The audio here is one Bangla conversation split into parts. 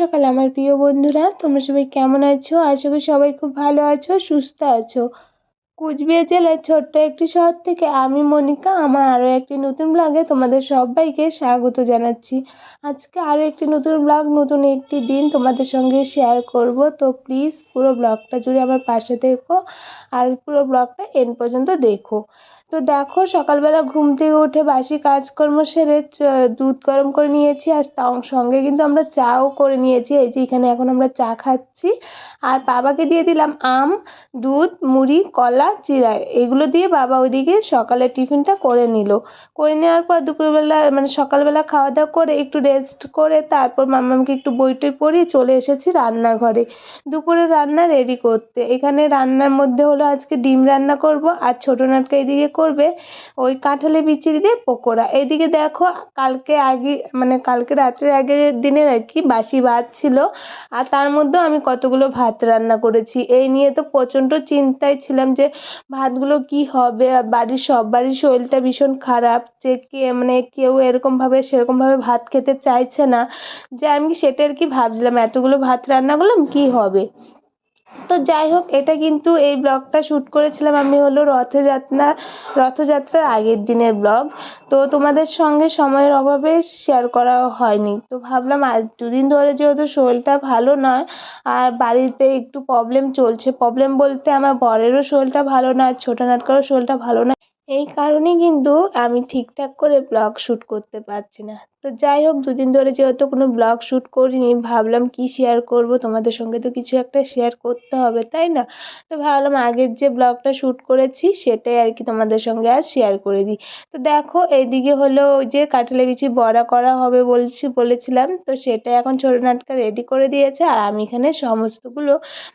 সকাল আমার প্রিয় বন্ধুরা, তোমরা সবাই কেমন আছো? আশা করি সবাই খুব ভালো আছো, সুস্থ আছো। কুচবিহার জেলার ছোট্ট একটি শহর থেকে আমি মনিকা, আমার আরও একটি নতুন ব্লগে তোমাদের সবাইকে স্বাগত জানাচ্ছি। আজকে আরও একটি নতুন ব্লগ নতুন একটি দিন তোমাদের সঙ্গে শেয়ার করব। তো প্লিজ পুরো ব্লগটা জুড়ে আমার পাশে থেকো আর পুরো ব্লগটা এন পর্যন্ত দেখো। তো দেখো, সকালবেলা ঘুম থেকে উঠে বাসি কাজকর্ম সেরে দুধ গরম করে নিয়েছি আর সঙ্গে কিন্তু আমরা চাও করে নিয়েছি। এই যে এখানে এখন আমরা চা খাচ্ছি। আর বাবাকে দিয়ে দিলাম আম, দুধ, মুড়ি, কলা চিরা এগুলো দিয়ে বাবা ওইদিকে সকালের টিফিনটা করে নিল। করে নেওয়ার পর দুপুরবেলা মানে সকালবেলা খাওয়া দাওয়া করে একটু রেস্ট করে তারপর মাম্মামকে একটু বই টই পড়িয়ে চলে এসেছি রান্নাঘরে। দুপুরে রান্না রেডি করতে। এখানে রান্নার মধ্যে হলো আজকে ডিম রান্না করব আর ছোটো নাটকা এদিকে করবে, ওই কাঁঠালে বিচির দিয়ে পকোড়া। এদিকে দেখো, কালকে আগে মানে কালকে রাত্রের আগের দিনের আর কি বাসি ভাত ছিল, আর তার মধ্যেও আমি কতগুলো ভাত রান্না করেছি। এই নিয়ে তো প্রচণ্ড চিন্তায় ছিলাম যে ভাতগুলো কি হবে বাড়ির সবারই শরীরটা ভীষণ খারাপ, যে কে মানে কেউ এরকমভাবে, সেরকমভাবে ভাত খেতে চাইছে না। যে আমি সেটা আর কি ভাবছিলাম, এতগুলো ভাত রান্না করলাম, কী হবে? তো যাই হোক, এটা কিন্তু এই ব্লগটা শ্যুট করেছিলাম আমি হলো রথযাত্রা, রথযাত্রার আগের দিনের ব্লগ। তো তোমাদের সঙ্গে সময়ের অভাবে শেয়ার করা হয়নি। তো ভাবলাম আজ দুদিন ধরে যেহেতু শরীরটা ভালো নয়, আর বাড়িতে একটু প্রবলেম চলছে। প্রবলেম বলতে আমার বরেরও শরীরটা ভালো না আর ছোটো নাটকারও শরীরটা ভালো না এই কারণেই কিন্তু আমি ঠিকঠাক করে ব্লগ শ্যুট করতে পারছি না। তো যাই হোক, দুদিন ধরে যেহেতু কোনো ব্লগ শ্যুট করিনি, ভাবলাম কী শেয়ার করব? তোমাদের সঙ্গে তো কিছু একটা শেয়ার করতে হবে, তাই না? তো ভাবলাম আগের যে ব্লগটা শ্যুট করেছি, সেটাই আর কি তোমাদের সঙ্গে আজ শেয়ার করে দিই। তো দেখো, এইদিকে হলো ওই যে কাঁঠালে বিচি বড়া করা হবে বলছি, বলেছিলাম। তো সেটা এখন ছোটো নাটকা রেডি করে দিয়েছে আর আমি এখানে সমস্তগুলো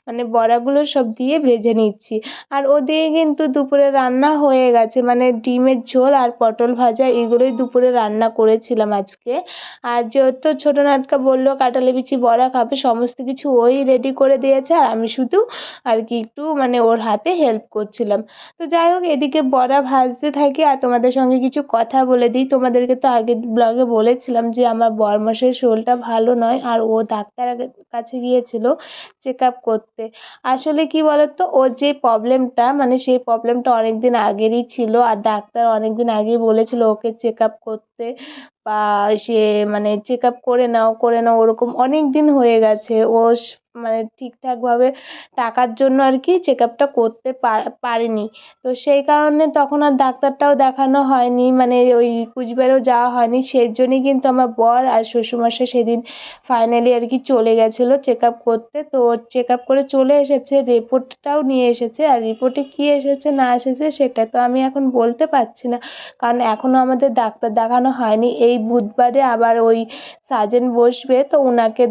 মানে বড়াগুলো সব দিয়ে ভেজে নিচ্ছি। আর ওদিকে কিন্তু দুপুরে রান্না হয়ে গেছে মানে ডিমের ঝোল আর পটল ভাজা, এগুলোই দুপুরে রান্না করেছিলাম আজকে। আজকে। আর যেহেতু ছোটো নাটকা বলল কাঁঠালে বিচি বড়া খাবে, সমস্ত কিছু ওই রেডি করে দিয়েছে। আর আমি শুধু আর কি একটু মানে ওর হাতে হেল্প করছিলাম। তো যাই হোক, এদিকে বড়া ভাজতে থাকি। আর তোমাদের সঙ্গে কিছু কথা বলে দিই। তোমাদেরকে তো আগের ব্লগে বলেছিলাম যে আমার বরমশাইয়ের শরীরটা ভালো নয়। আর ও ডাক্তারের কাছে গিয়েছিল চেক আপ করতে। আসলে কি বলতো ওর যে প্রবলেমটা মানে সেই প্রবলেমটা অনেক দিন আগেরই ছিল। আর ডাক্তার অনেক দিন আগেই বলেছিল ওকে চেক আপ করতে। বা সে মানে চেক আপ করে নাও করে নাও, ওরকম অনেক দিন হয়ে গেছে। ও মানে ঠিকঠাকভাবে টাকার জন্য আর কি চেক আপটা করতে পারেনি। তো সেই কারণে তখন আর ডাক্তারটাও দেখানো হয়নি মানে ওই কুচবিহারেও যাওয়া হয়নি। সেই জন্যই কিন্তু আমার বর আর শ্বশুরমশাই সেদিন ফাইনালি আর কি চলে গেছিল চেক আপ করতে। তো চেক আপ করে চলে এসেছে রিপোর্টটাও নিয়ে এসেছে। আর রিপোর্টে কী এসেছে, না এসেছে, সেটা তো আমি এখন বলতে পারছি না। কারণ এখনও আমাদের ডাক্তার দেখানো হয়নি। এই বুধবারে আবার ওই সার্জেন বসবে, তো ওনাকে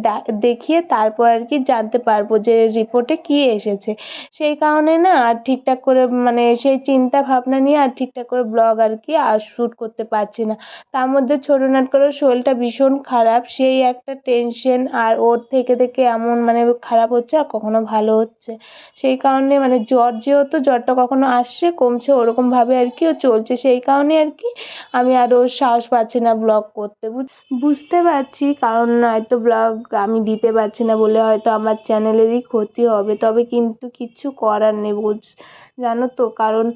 দেখিয়ে তারপর আর কি জানতে পারব যে রিপোর্টে কী এসেছে। সেই কারণে না আর ঠিকঠাক করে মানে সেই চিন্তা ভাবনা নিয়ে আর ঠিকঠাক করে ব্লগ আর কি আর শ্যুট করতে পারছি না। তার মধ্যে ছোটো নাটকারও শরীরটা ভীষণ খারাপ, সেই একটা টেনশন আর ওর থেকে থেকে এমন মানে খারাপ হচ্ছে আর কখনো ভালো হচ্ছে। সেই কারণে মানে জ্বর যেহেতু, জ্বরটা কখনো আসছে, কমছে ওরকমভাবে আর কি ও চলছে। সেই কারণে আর কি আমি আরও সাহস পাচ্ছি না ব্লগ করতে। বুঝতে পারছি কারণ হয়তো ব্লগ আমি দিতে পারছি না বলে হয়তো আমার চ্যানেলেরই ক্ষতি হবে তবে কিন্তু কিচ্ছু করার নেই জানো তো? কারণ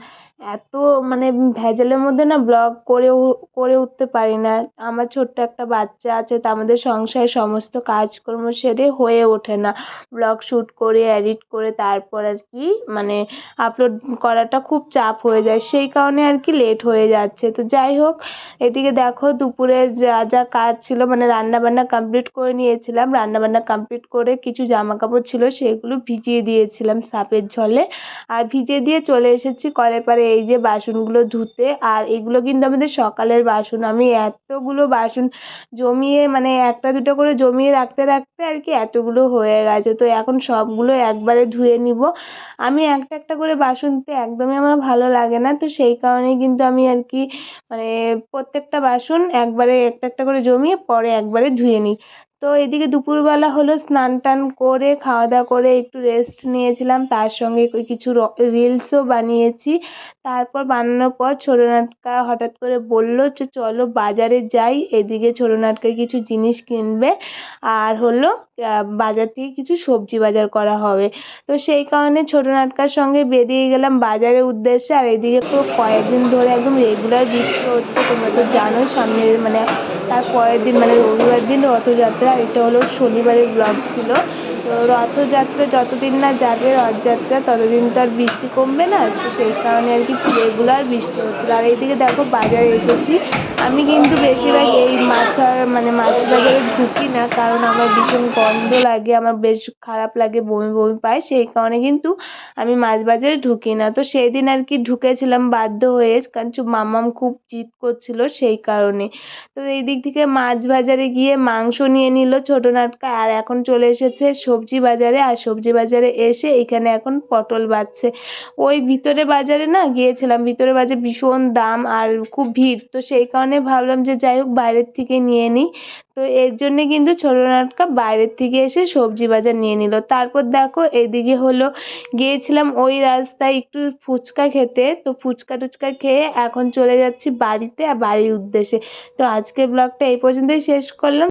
এত মানে ভেজালের মধ্যে না ব্লগ করেও করে উঠতে পারি না। আমার ছোট্ট একটা বাচ্চা আছে, তা আমাদের সংসারের সমস্ত কাজকর্ম সেরে হয়ে ওঠে না। ব্লগ শ্যুট করে এডিট করে, তারপর আর কি মানে আপলোড করাটা খুব চাপ হয়ে যায়। সেই কারণে আর কি লেট হয়ে যাচ্ছে। তো যাই হোক, এদিকে দেখো দুপুরে যা যা কাজ ছিল মানে রান্নাবান্না কমপ্লিট করে নিয়েছিলাম। রান্নাবান্না কমপ্লিট করে কিছু জামা কাপড় ছিল, সেগুলো ভিজিয়ে দিয়েছিলাম সাপের জলে আর ভিজিয়ে দিয়ে চলে এসেছি কলের পাড়ে। এই যে বাসনগুলো ধুতে, আর এগুলো কিন্তু আমাদের সকালের বাসন। আমি এতগুলো বাসন জমিয়ে মানে একটা দুটো করে জমিয়ে রাখতে রাখতে আর কি এতগুলো হয়ে গেছে। তো এখন সবগুলো একবারে ধুয়ে নিব। আমি একটা একটা করে বাসন ধুতে একদমই আমার ভালো লাগে না। তো সেই কারণেই কিন্তু আমি আর কি মানে প্রত্যেকটা বাসন একবারে একটা একটা করে জমিয়ে পরে একবারে ধুয়ে নিই। তো এদিকে দুপুরবেলা হলো স্নান টান করে খাওয়া দাওয়া করে একটু রেস্ট নিয়েছিলাম। তার সঙ্গে কিছু রিলসও বানিয়েছি। তারপর বানানোর পর ছোটো নাটকা হঠাৎ করে বলল যে, চলো বাজারে যাই, এদিকে ছোটো নাটকা কিছু জিনিস কিনবে। আর হলো বাজার থেকে কিছু সবজি বাজার করা হবে। তো সেই কারণে ছোটো নাটকার সঙ্গে বেরিয়ে গেলাম বাজারের উদ্দেশ্যে। আর এদিকে তো কয়েকদিন ধরে একদম রেগুলার বৃষ্টি হচ্ছে, তোমরা তো জানোই সামনে মানে তার পরের দিন মানে রবিবার দিন রথযাত্রা, এটা হলো শনিবারের ব্লগ ছিল। তো রথযাত্রা যতদিন না যাবে, রথযাত্রা ততদিন তো আর বৃষ্টি কমবে না। তো সেই কারণে আর কি রেগুলার বৃষ্টি হচ্ছিল আর এইদিকে দেখো, বাজারে এসেছি। আমি কিন্তু বেশিরভাগ এই মাছ আর মানে মাছ বাজারে ঢুকি না, কারণ আমার ভীষণ গন্ধ লাগে, আমার বেশ খারাপ লাগে, বমি বমি পায়, সেই কারণে কিন্তু আমি মাছ বাজারে ঢুকি না। তো সেই দিন আর কি ঢুকেছিলাম বাধ্য হয়ে, কারণ মাম্মাম খুব জিদ করছিল সেই কারণে। তো এই দিক থেকে মাছ বাজারে গিয়ে মাংস নিয়ে নিল ছোটো নাটকা, আর এখন চলে এসেছে সবজি বাজারে, আর সবজি বাজারে এসে এখানে এখন পটল বাছছে ওই ভিতরে বাজারে না গিয়েছিলাম, ভিতরে বাজারে ভীষণ দাম আর খুব ভিড়। তো সেই কারণে ভাবলাম যে যাই হোক বাইরের থেকে নিয়ে নিই। তো এর জন্যে কিন্তু ছোটো নাটকা বাইরের থেকে এসে সবজি বাজার নিয়ে নিল। তারপর দেখো এদিকে হলো গিয়েছিলাম ওই রাস্তায় একটু ফুচকা খেতে। তো ফুচকা টুচকা খেয়ে এখন চলে যাচ্ছি বাড়িতে আর বাড়ির উদ্দেশ্যে। তো আজকে ব্লগটা এই পর্যন্তই শেষ করলাম।